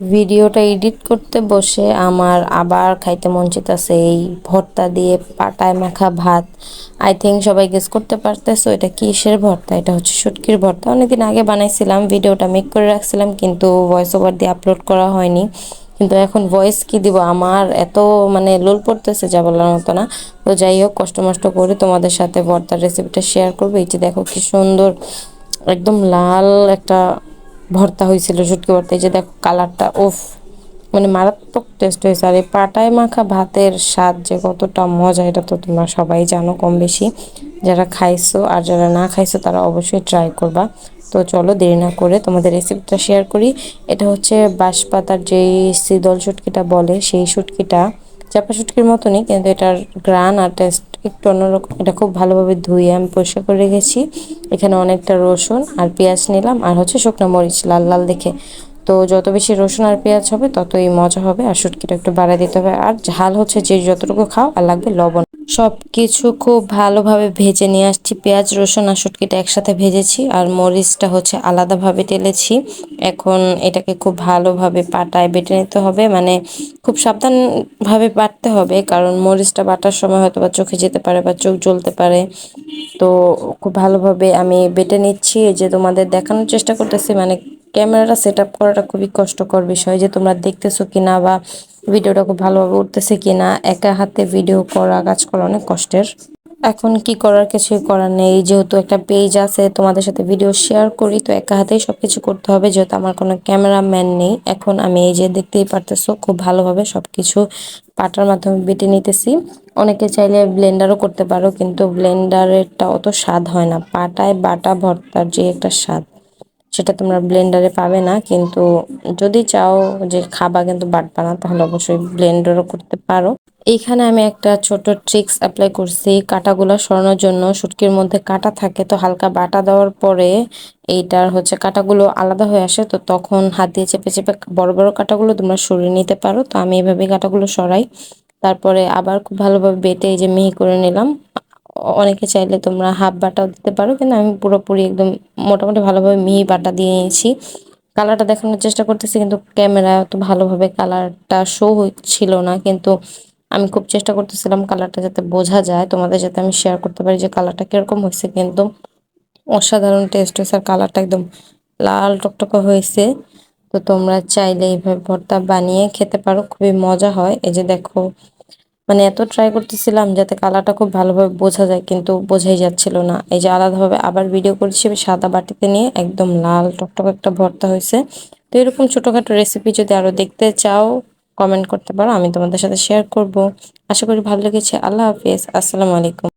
ভিডিওটা এডিট করতে বসে আমার আবার খাইতে মন চেতেছে এই ভর্তা দিয়ে পাটায় মাখা ভাত। আই থিঙ্ক সবাই গেস করতে পারতেছো এটা কিসের ভর্তা? এটা হচ্ছে শুটকির ভর্তা। অনেকদিন আগে বানাইছিলাম, ভিডিওটা মেক করে রাখছিলাম, কিন্তু ভয়েস ওভার দিয়ে আপলোড করা হয়নি। কিন্তু এখন ভয়েস কি দিব? আমার এত মানে লোল পড়তেছে যা বলার মতো না। তো যাই হোক, কষ্ট মষ্ট করে তোমাদের সাথে ভর্তার রেসিপিটা শেয়ার করব। এই যে দেখো কি সুন্দর, একদম লাল একটা ভর্তা হয়েছিল শুটকি ভর্তা, এই যে দেখো কালারটা ওফ মানে মারাত্মক টেস্ট হয়েছে। আর এই পাটায় মাখা ভাতের স্বাদ যে কতটা মজা, এটা তো তোমরা সবাই জানো কম বেশি যারা খাইছো আর যারা না খাইছো, তারা অবশ্যই ট্রাই করবা। তো চলো, দেরি না করে তোমাদের রেসিপিটা শেয়ার করি। এটা হচ্ছে বাঁশপাতার যেই সিদল শুটকিটা বলে, সেই শুটকিটা চাপা শুটকির মতনই, কিন্তু এটার গ্রান আর টেস্ট একটু অন্যরকম, এটা খুব ভালোভাবে ধুয়ে আমি পরিষ্কার করে রেখেছি। এখানে অনেকটা রসুন আর পেঁয়াজ নিলাম, আর হচ্ছে শুকনো মরিচ, লাল লাল দেখে। তো যত বেশি রসুন আর পেঁয়াজ হবে, ততই মজা হবে, আর শুটকিটা একটু বাড়া দিতে হবে। আর ঝাল হচ্ছে যে যতটুকু খাও, আর লাগবে লবণ। সব কিছু খুব ভালোভাবে ভেজে নিয়ে আসছি। পেঁয়াজ, রসুন আর শুটকিটা একসাথে ভেজেছি আর মরিচটা হচ্ছে আলাদাভাবে টেলেছি। এখন এটাকে খুব ভালোভাবে পাটায় বেটে নিতে হবে। মানে খুব সাবধানভাবে বাটতে হবে কারণ মরিচটা বাটার সময় হয়তো বা চোখে যেতে পারে বা চোখ জ্বলতে পারে। তো খুব ভালোভাবে আমি বেটে নিচ্ছি। যে তোমাদের দেখানোর চেষ্টা করতেছি মানে ক্যামেরাটা সেট আপ করাটা খুবই কষ্টকর বিষয়। যে তোমরা দেখতেছো কিনা বা ভিডিওটা খুব ভালোভাবে উঠতেছে কিনা, একা হাতে ভিডিও করা, কাজ করা অনেক কষ্টের। এখন কি করার কিছুই করার নেই, যেহেতু একটা পেজ আছে, তোমাদের সাথে ভিডিও শেয়ার করি, তো একা হাতেই সবকিছু করতে হবে, যেহেতু আমার কোনো ক্যামেরাম্যান নেই। এখন আমি এই যে দেখতেই পারতেছো, খুব ভালোভাবে সবকিছু পাটার মাধ্যমে বেটে নিতেছি। অনেকে চাইলে ব্লেন্ডারও করতে পারো, কিন্তু ব্লেন্ডারেরটা অত স্বাদ হয় না। পাটায় বাটা ভর্তার যে একটা স্বাদ। সেটা তোমরা ব্লেন্ডারে পাবে না, কিন্তু যদি চাও যে খাবা কিন্তু বাটবা না, তাহলে অবশ্যই ব্লেন্ডারও করতে পারো। এইখানে আমি একটা ছোট ট্রিক্স অ্যাপ্লাই করছি, কাটাগুলো সরানোর জন্য। শুটকির মধ্যে কাটা থাকে, তো হালকা বাটা দেওয়ার পরে এইটার হচ্ছে কাটাগুলো আলাদা হয়ে আসে, তো তখন হাত দিয়ে চেপে চেপে বড় বড় কাটাগুলো তোমরা সরিয়ে নিতে পারো। তো আমি এভাবে কাটাগুলো সরাই। তারপরে আবার খুব ভালোভাবে বেটে এই যে মিহি করে নিলাম। অনেকে চাইলে তোমরা হাফ বাটাও দিতে পারো, কিন্তু আমি পুরোপুরি একদম মোটামুটি ভালোভাবে মিহি বাটা দিয়ে নিয়েছি। কালারটা দেখানোর চেষ্টা করতেছি, কিন্তু ক্যামেরা তো ভালোভাবে কালারটা শো হচ্ছিল না, কিন্তু আমি খুব চেষ্টা করতেছিলাম কালারটা যাতে বোঝা যায়। তোমাদের যাতে আমি শেয়ার করতে পারি যে কালারটা কীরকম হয়েছে, কিন্তু অসাধারণ টেস্ট হয়েছে আর কালারটা একদম লাল টকটকা হয়েছে। তো তোমরা চাইলে এইভাবে ভর্তা বানিয়ে খেতে পারো, খুবই মজা হয়। এই যে দেখো মানে এত ট্রাই করতেছিলাম যাতে কালারটা খুব ভালোভাবে বোঝা যায়, কিন্তু বোঝাই যাচ্ছিল না। এই যে আলাদাভাবে আবার ভিডিও করেছি সাদা বাটিতে নিয়ে, একদম লাল টকটক একটা ভর্তা হয়েছে। তো এরকম ছোটোখাটো রেসিপি যদি আরও দেখতে চাও কমেন্ট করতে পারো, আমি তোমাদের সাথে শেয়ার করব। আশা করি ভালো লেগেছে। আল্লাহ হাফিজ। আসসালামু আলাইকুম।